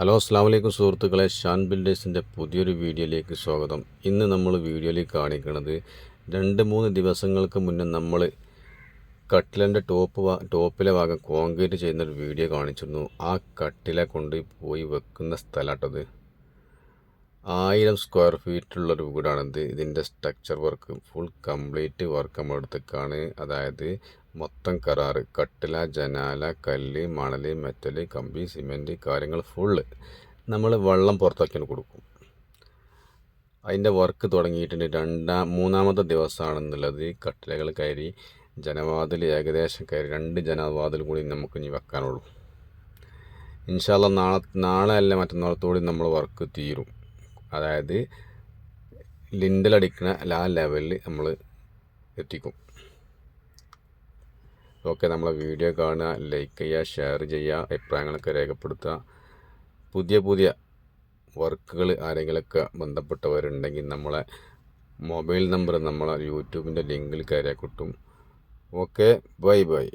Hello അസ്സാം വലൈക്കും സുഹൃത്തുക്കളെ. ഷാൻ ബിൽഡേഴ്സിന്റെ പുതിയൊരു വീഡിയോയിലേക്ക് സ്വാഗതം. ഇന്ന് നമ്മൾ വീഡിയോയിലേക്ക് കാണിക്കുന്നത് രണ്ട് മൂന്ന് ദിവസങ്ങൾക്ക് മുന്നേ നമ്മൾ കട്ടിലിന്റെ ടോപ്പ് ടോപ്പിലെ ഭാഗം കോൺക്രീറ്റ് ചെയ്യുന്ന ഒരു വീഡിയോ കാണിച്ചിരുന്നു. ആ കട്ടിലെ കൊണ്ട് പോയി വെക്കുന്ന സ്ഥലമാട്ടത്. ആയിരം സ്ക്വയർ ഫീറ്റുള്ളൊരു വീടാണിത്. ഇതിന്റെ structure work full complete work നമ്മളെടുത്തേക്കാണ്. അതായത് മൊത്തം കരാറ്. കട്ടില ജനാല കല്ല് മണൽ മെറ്റൽ കമ്പി സിമെന്റ് കാര്യങ്ങൾ ഫുള്ള് നമ്മൾ വെള്ളം പുറത്താക്കി കൊടുക്കും. അതിന്റെ വർക്ക് തുടങ്ങിയിട്ടുണ്ട്. രണ്ടാം മൂന്നാമത്തെ ദിവസമാണെന്നുള്ളത് കട്ടിലകൾ കയറി ജനവാതിൽ ഏകദേശം കയറി രണ്ട് ജനവാതിൽ കൂടി നമുക്ക് ഇനി വെക്കാനുള്ളൂ. ഇൻഷാല്ല നാളെ നാളെ അല്ല മറ്റന്നാളത്തോടെ നമ്മൾ വർക്ക് തീരും. അതായത് ലിൻഡലടിക്കുന്ന ആ ലെവലിൽ നമ്മൾ എത്തിക്കും. ഓക്കെ നമ്മളെ വീഡിയോ കാണുക ലൈക്ക് ചെയ്യുക ഷെയർ ചെയ്യുക അഭിപ്രായങ്ങളൊക്കെ രേഖപ്പെടുത്തുക. പുതിയ പുതിയ വർക്കുകൾ ആരെങ്കിലുമൊക്കെ ബന്ധപ്പെട്ടവരുണ്ടെങ്കിൽ നമ്മളെ മൊബൈൽ നമ്പർ നമ്മളെ യൂട്യൂബിന്റെ ലിങ്കിൽ കയറിയാൽ കിട്ടും. Okay bye bye.